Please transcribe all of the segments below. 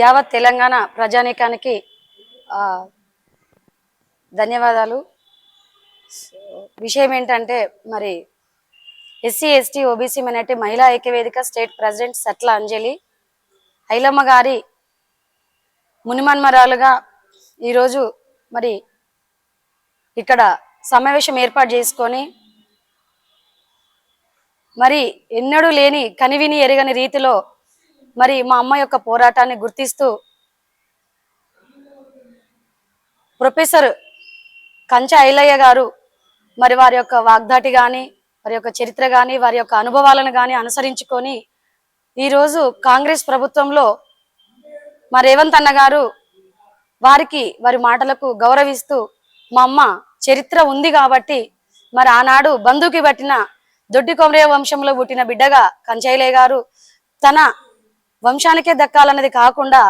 యావత్ తెలంగాణ ప్రజానీకానికి ధన్యవాదాలు. విషయం ఏంటంటే మరి ఎస్సీ ఎస్టీ ఓబీసీ మైనార్టీ మహిళా ఐక్యవేదిక స్టేట్ ప్రెసిడెంట్ సట్ల అంజలి ఐలమ్మ గారి మునిమన్మరాలుగా ఈరోజు మరి ఇక్కడ సమావేశం ఏర్పాటు చేసుకొని మరి ఎన్నడూ లేని కనివిని ఎరగని రీతిలో మరి మా అమ్మ యొక్క పోరాటాన్ని గుర్తిస్తూ ప్రొఫెసర్ కంచ ఐలయ్య గారు మరి వారి యొక్క వాగ్దాటి కానీ వారి యొక్క చరిత్ర కానీ వారి యొక్క అనుభవాలను కానీ అనుసరించుకొని ఈరోజు కాంగ్రెస్ ప్రభుత్వంలో మా రేవంత్ అన్న గారు వారికి వారి మాటలకు గౌరవిస్తూ మా అమ్మ చరిత్ర ఉంది కాబట్టి మరి ఆనాడు బంధుకి పట్టిన దొడ్డి కొమరయ్య వంశంలో పుట్టిన బిడ్డగా కంచైలే గారు తన వంశానికే దక్కాలన్నది కాకుండా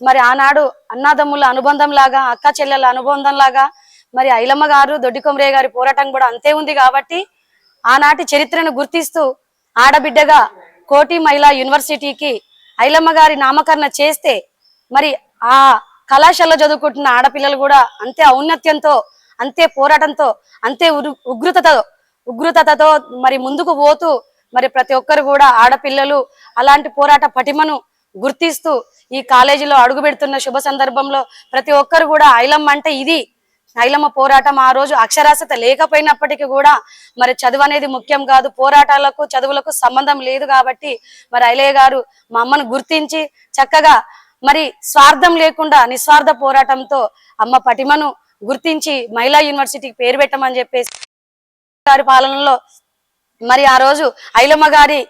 మరి ఆనాడు అన్నాదమ్ముల అనుబంధం లాగా అక్క చెల్లెల అనుబంధం లాగా మరి ఐలమ్మ గారు దొడ్డి కొమరయ్య గారి పోరాటం కూడా అంతే ఉంది కాబట్టి ఆనాటి చరిత్రను గుర్తిస్తూ ఆడబిడ్డగా కోటి మహిళా యూనివర్సిటీకి ఐలమ్మ గారి నామకరణ చేస్తే మరి ఆ కళాశాలలో చదువుకుంటున్న ఆడపిల్లలు కూడా అంతే ఔన్నత్యంతో అంతే పోరాటంతో అంతే ఉగ్రతతో ఉగ్రతతో మరి ముందుకు పోతూ మరి ప్రతి ఒక్కరు కూడా ఆడపిల్లలు అలాంటి పోరాట పటిమను గుర్తిస్తూ ఈ కాలేజీలో అడుగు పెడుతున్న శుభ సందర్భంలో ప్రతి ఒక్కరు కూడా ఐలమ్మ అంటే ఇది. ఐలమ్మ పోరాటం ఆ రోజు అక్షరాస్యత లేకపోయినప్పటికీ కూడా మరి చదువు అనేది ముఖ్యం కాదు. పోరాటాలకు చదువులకు సంబంధం లేదు కాబట్టి మరి ఐలయ్య గారు మా అమ్మను గుర్తించి చక్కగా మరి స్వార్థం లేకుండా నిస్వార్థ పోరాటంతో అమ్మ పటిమను గుర్తించి మహిళా యూనివర్సిటీకి పేరు పెట్టమని చెప్పేసి గారి పాలనలో మరి ఆ రోజు ఐలమ్మ గారి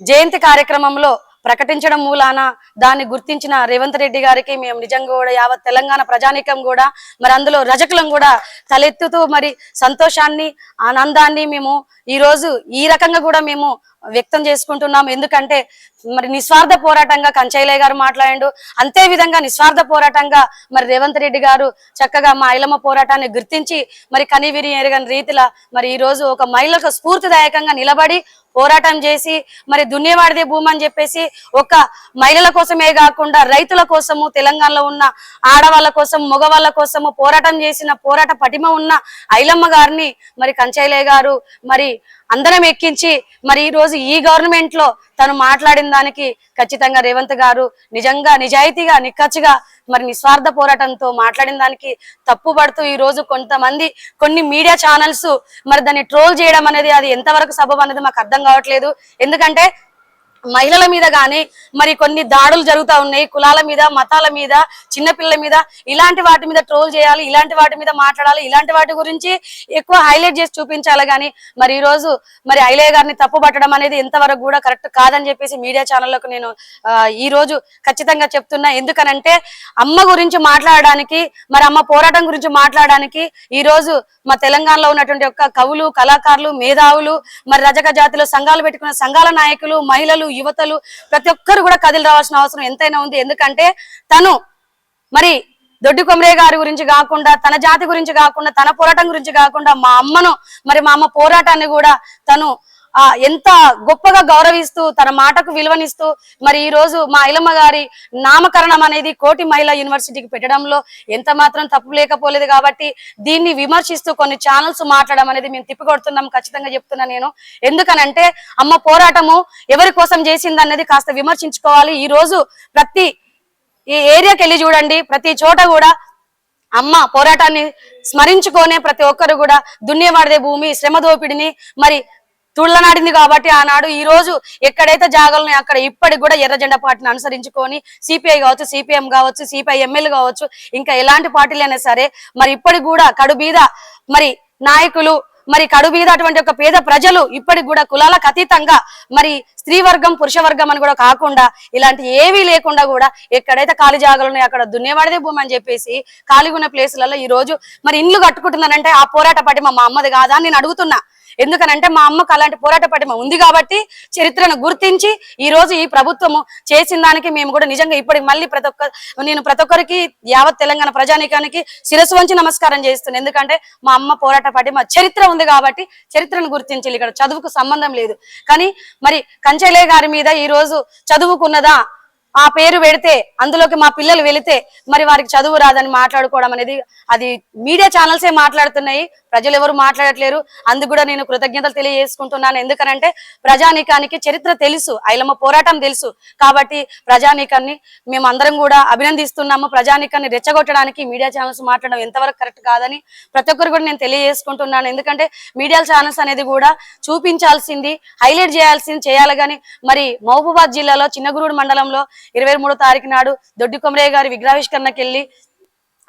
జయంతి కార్యక్రమంలో ప్రకటించడం మూలాన దాన్ని గుర్తించిన రేవంత్ రెడ్డి గారికి మేము నిజంగా కూడా యావత్ తెలంగాణ ప్రజానీకం కూడా మరి అందులో రజకులం కూడా తలెత్తుతూ మరి సంతోషాన్ని ఆనందాన్ని మేము ఈ రోజు ఈ రకంగా కూడా మేము వ్యక్తం చేసుకుంటున్నాం. ఎందుకంటే మరి నిస్వార్థ పోరాటంగా కంచైలయ్య గారు మాట్లాడిండు. అంతే విధంగా నిస్వార్థ పోరాటంగా మరి రేవంత్ రెడ్డి గారు చక్కగా మా ఐలమ్మ పోరాటాన్ని గుర్తించి మరి కనివిరి ఎరగని రీతిలో మరి ఈ రోజు ఒక మహిళకు స్ఫూర్తిదాయకంగా నిలబడి పోరాటం చేసి మరి దున్నేవాడిదే భూమి అని చెప్పేసి ఒక మహిళల కోసమే కాకుండా రైతుల కోసము తెలంగాణలో ఉన్న ఆడవాళ్ళ కోసం మగవాళ్ళ కోసము పోరాటం చేసిన పోరాట పటిమ ఉన్న ఐలమ్మ గారిని మరి కంచైలయ్య గారు మరి అందరం ఎక్కించి మరి ఈ రోజు ఈ గవర్నమెంట్లో తను మాట్లాడిన దానికి ఖచ్చితంగా రేవంత్ గారు నిజంగా నిజాయితీగా నిక్కచ్చిగా మరి నిస్వార్థ పోరాటంతో మాట్లాడిన దానికి తప్పుపడుతూ ఈ రోజు కొంతమంది కొన్ని మీడియా ఛానల్స్ మరి దాన్ని ట్రోల్ చేయడం అనేది అది ఎంతవరకు సబబు అనేది మాకు అర్థం కావట్లేదు. ఎందుకంటే మహిళల మీద గాని మరి కొన్ని దాడులు జరుగుతా ఉన్నాయి కులాల మీద మతాల మీద చిన్నపిల్లల మీద ఇలాంటి వాటి మీద ట్రోల్ చేయాలి ఇలాంటి వాటి మీద మాట్లాడాలి ఇలాంటి వాటి గురించి ఎక్కువ హైలైట్ చేసి చూపించాలి కానీ మరి ఈ రోజు మరి ఐలయ్య గారిని తప్పు పట్టడం అనేది ఎంతవరకు కూడా కరెక్ట్ కాదని చెప్పేసి మీడియా ఛానళ్ళకు నేను ఈ రోజు ఖచ్చితంగా చెప్తున్నా. ఎందుకనంటే అమ్మ గురించి మాట్లాడడానికి మరి అమ్మ పోరాటం గురించి మాట్లాడడానికి ఈ రోజు మా తెలంగాణలో ఉన్నటువంటి యొక్క కవులు కళాకారులు మేధావులు మరి రజక జాతిలో సంఘాలు పెట్టుకున్న సంఘాల నాయకులు మహిళలు యువతలు ప్రతి ఒక్కరు కూడా కదిలి రావాల్సిన అవసరం ఎంతైనా ఉంది. ఎందుకంటే తను మరి దొడ్డి కొమరే గారి గురించి కాకుండా తన జాతి గురించి కాకుండా తన పోరాటం గురించి కాకుండా మా అమ్మను మరి మా అమ్మ పోరాటాన్ని కూడా తను ఆ ఎంత గొప్పగా గౌరవిస్తూ తన మాటకు విలువనిస్తూ మరి ఈ రోజు మా ఐలమ్మ గారి నామకరణం అనేది కోటి మహిళా యూనివర్సిటీకి పెట్టడంలో ఎంత మాత్రం తప్పు లేకపోలేదు కాబట్టి దీన్ని విమర్శిస్తూ కొన్ని ఛానల్స్ మాట్లాడడం అనేది మేము తిప్పికొడుతున్నాం ఖచ్చితంగా చెప్తున్నా నేను. ఎందుకనంటే అమ్మ పోరాటము ఎవరి కోసం చేసింది అన్నది కాస్త విమర్శించుకోవాలి. ఈ రోజు ప్రతి ఈ ఏరియాకి వెళ్ళి చూడండి ప్రతి చోట కూడా అమ్మ పోరాటాన్ని స్మరించుకోనే ప్రతి ఒక్కరు కూడా దున్నేవాడదే భూమి శ్రమ దోపిడిని. మరి తుళ్ళనాడింది కాబట్టి ఆనాడు ఈ రోజు ఎక్కడైతే జాగాలు అక్కడ ఇప్పటికి కూడా ఎర్ర జెండా పార్టీని అనుసరించుకొని సిపిఐ కావచ్చు సిపిఎం కావచ్చు సిపిఐ ఎమ్మెల్యే కావచ్చు ఇంకా ఎలాంటి పార్టీలు అయినా సరే మరి ఇప్పటికి కూడా కడుబీద మరి నాయకులు మరి కడుబీద అటువంటి ఒక పేద ప్రజలు ఇప్పటికి కూడా కులాలకు అతీతంగా మరి స్త్రీ వర్గం పురుష వర్గం అని కూడా కాకుండా ఇలాంటి ఏవీ లేకుండా కూడా ఎక్కడైతే ఖాళీ జాగాలు ఉన్నాయో అక్కడ దున్నేవాడిదే భూమి అని చెప్పేసి ఖాళీగా ఉన్న ప్లేసులలో ఈ రోజు మరి ఇండ్లు కట్టుకుంటున్నారంటే ఆ పోరాట పటిమ మా అమ్మది కాదా అని నేను అడుగుతున్నా. ఎందుకనంటే మా అమ్మకు అలాంటి పోరాట పటిమ ఉంది కాబట్టి చరిత్రను గుర్తించి ఈ రోజు ఈ ప్రభుత్వము చేసిన దానికి మేము కూడా నిజంగా ఇప్పటికి మళ్ళీ ప్రతి ఒక్క నేను ప్రతి ఒక్కరికి యావత్ తెలంగాణ ప్రజానీకానికి శిరస్సు వంచి నమస్కారం చేస్తున్నాను ఎందుకంటే మా అమ్మ పోరాట పటిమ చరిత్ర ఉంది కాబట్టి చరిత్రను గుర్తించాలి. ఇక్కడ చదువుకు సంబంధం లేదు. కానీ మరి కంచెలే గారి మీద ఈ రోజు చదువుకున్నదా? ఆ పేరు పెడితే అందులోకి మా పిల్లలు వెళితే మరి వారికి చదువు రాదని మాట్లాడుకోవడం అనేది అది మీడియా ఛానల్సే మాట్లాడుతున్నాయి. ప్రజలు ఎవరు మాట్లాడట్లేరు. అందుకు కూడా నేను కృతజ్ఞతలు తెలియజేసుకుంటున్నాను. ఎందుకనంటే ప్రజానీకానికి చరిత్ర తెలుసు ఐలమ్మ పోరాటం తెలుసు. కాబట్టి ప్రజానీకాన్ని మేము అందరం కూడా అభినందిస్తున్నాము. ప్రజానీకాన్ని రెచ్చగొట్టడానికి మీడియా ఛానల్స్ మాట్లాడడం ఎంతవరకు కరెక్ట్ కాదని ప్రతి ఒక్కరు కూడా నేను తెలియజేసుకుంటున్నాను. ఎందుకంటే మీడియా ఛానల్స్ అనేది కూడా చూపించాల్సింది హైలైట్ చేయాల్సింది చేయాలి. కానీ మరి మహబూబాద్ జిల్లాలో చిన్నగురూడు మండలంలో ఇరవై మూడో తారీఖు నాడు దొడ్డి కొమరయ్య గారి విగ్రహావిష్కరణకి వెళ్ళి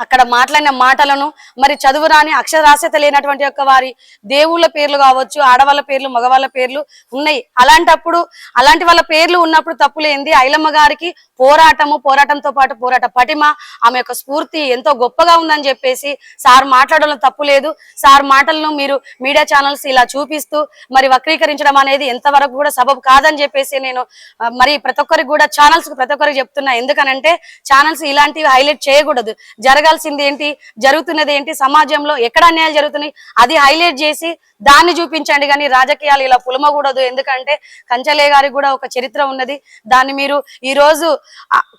అక్కడ మాట్లాడిన మాటలను మరి చదువు రాని అక్షరాస్యత లేనటువంటి యొక్క వారి దేవుళ్ళ పేర్లు కావచ్చు ఆడవాళ్ళ పేర్లు మగవాళ్ళ పేర్లు ఉన్నాయి. అలాంటప్పుడు అలాంటి వాళ్ళ పేర్లు ఉన్నప్పుడు తప్పులేంది ఐలమ్మ గారికి పోరాటము పోరాటంతో పాటు పోరాట పటిమ ఆమె యొక్క స్ఫూర్తి ఎంతో గొప్పగా ఉందని చెప్పేసి సార్ మాట్లాడడంలో తప్పు లేదు. సార్ మాటలను మీరు మీడియా ఛానల్స్ ఇలా చూపిస్తూ మరి వక్రీకరించడం అనేది ఎంతవరకు కూడా సబబు కాదని చెప్పేసి నేను మరి ప్రతి ఒక్కరికి కూడా ఛానల్స్ ప్రతి ఒక్కరికి చెప్తున్నా. ఎందుకనంటే ఛానల్స్ ఇలాంటివి హైలైట్ చేయకూడదు. జరగ జరగాల్సింది ఏంటి? జరుగుతున్నది ఏంటి? సమాజంలో ఎక్కడ అన్యాయాలు జరుగుతున్నాయి? అది హైలైట్ చేసి దాన్ని చూపించండి కానీ రాజకీయాలు ఇలా పులమకూడదు. ఎందుకంటే కంచలే గారికి కూడా ఒక చరిత్ర ఉన్నది. దాన్ని మీరు ఈ రోజు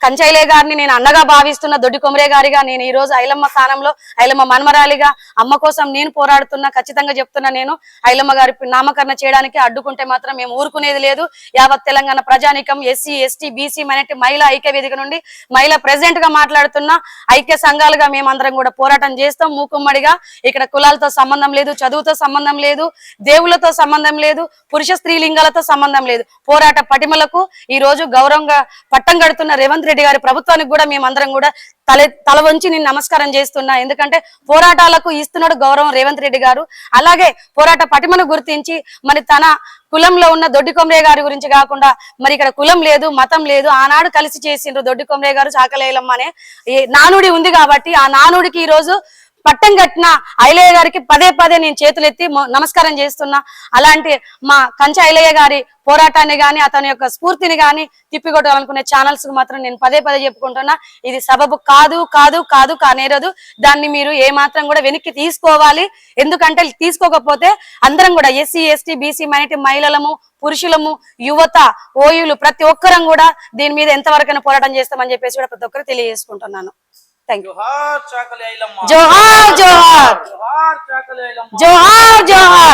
కంచైలే గారిని నేను అన్నగా భావిస్తున్న దొడ్డి కొమరే గారిగా నేను ఈ రోజు ఐలమ్మ స్థానంలో ఐలమ్మ మన్మరాలిగా అమ్మ కోసం నేను పోరాడుతున్నా ఖచ్చితంగా చెప్తున్నా నేను. ఐలమ్మ గారి నామకరణ చేయడానికి అడ్డుకుంటే మాత్రం మేము ఊరుకునేది లేదు. యావత్ తెలంగాణ ప్రజానికం ఎస్సీ ఎస్టీ బీసీ మైనార్టీ మహిళా ఐక్య వేదిక నుండి మహిళా ప్రెసిడెంట్గా మాట్లాడుతున్నా ఐక్య సంఘాలుగా మేమందరం కూడా పోరాటం చేస్తాం. మూకుమ్మడిగా ఇక్కడ కులాలతో సంబంధం లేదు చదువుతో సంబంధం లేదు దేవులతో సంబంధం లేదు పురుష స్త్రీలింగాలతో సంబంధం లేదు. పోరాట పటిమలకు ఈ రోజు గౌరవంగా పట్టం కడుతున్న రేవంత్ రెడ్డి గారి ప్రభుత్వానికి కూడా మేమందరం కూడా తల తల వంచి నేను నమస్కారం చేస్తున్నా. ఎందుకంటే పోరాటాలకు ఇస్తున్నాడు గౌరవం రేవంత్ రెడ్డి గారు. అలాగే పోరాట పటిమను గుర్తించి మరి తన కులంలో ఉన్న దొడ్డి కొమరే గారి గురించి కాకుండా మరి ఇక్కడ కులం లేదు మతం లేదు ఆనాడు కలిసి చేసిండ్రు దొడ్డి కొమరే గారు చాకలేలమ్మ అనే ఈ నానుడి ఉంది కాబట్టి ఆ నానుడికి ఈ రోజు పట్టం కట్టిన ఐలయ్య గారికి పదే పదే నేను చేతులెత్తి ఎత్తి నమస్కారం చేస్తున్నా. అలాంటి మా కంచె ఐలయ్య గారి పోరాటాన్ని గాని అతని యొక్క స్ఫూర్తిని గాని తిప్పికొట్టాలనుకునే ఛానల్స్కు మాత్రం నేను పదే పదే చెప్పుకుంటున్నా. ఇది సబబు కాదు కాదు కాదు కానేరదు. దాన్ని మీరు ఏ మాత్రం కూడా వెనక్కి తీసుకోవాలి. ఎందుకంటే తీసుకోకపోతే అందరం కూడా ఎస్సీ ఎస్టీ బీసీ మైనార్టీ మహిళలము పురుషులము యువత ఓయులు ప్రతి ఒక్కరం కూడా దీని మీద ఎంతవరకైనా పోరాటం చేస్తామని చెప్పేసి కూడా ప్రతి ఒక్కరు తెలియజేసుకుంటున్నాను. థ్యాంక్ యూ జోహార్ జోహార్ జోహార్. జోహార్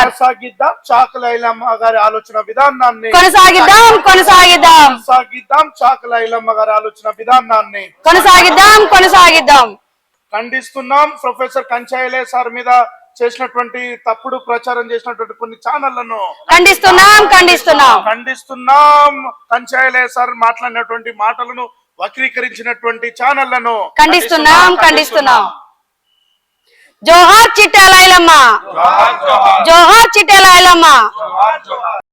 కొనసాగిద్దాం చాకలైలమ్మ గారి ఆలోచన విధానాన్ని. కొనసాగిద్దాం కొనసాగిద్దాం. కొనసాగిద్దాం చాకలైలమ్మ గారి ఆలోచన విధానాన్ని. కొనసాగిద్దాం కొనసాగిద్దాం. ఖండిస్తున్నాం. ప్రొఫెసర్ కంచాయలే సార్ మీద చేసినటువంటి తప్పుడు ప్రచారం చేసినటువంటి కొన్ని ఛానళ్ళను. ఖండిస్తున్నాం ఖండిస్తున్నాం. ఖండిస్తున్నాం. కంచాయలే సార్ మాట్లాడినటువంటి మాటలను వక్రీకరించినటువంటి ఛానళ్ళను ఖండిస్తున్నాం ఖండిస్తున్నాం. జోహార్ చిట్టాల ఐలమ్మ జోహార్ జోహార్.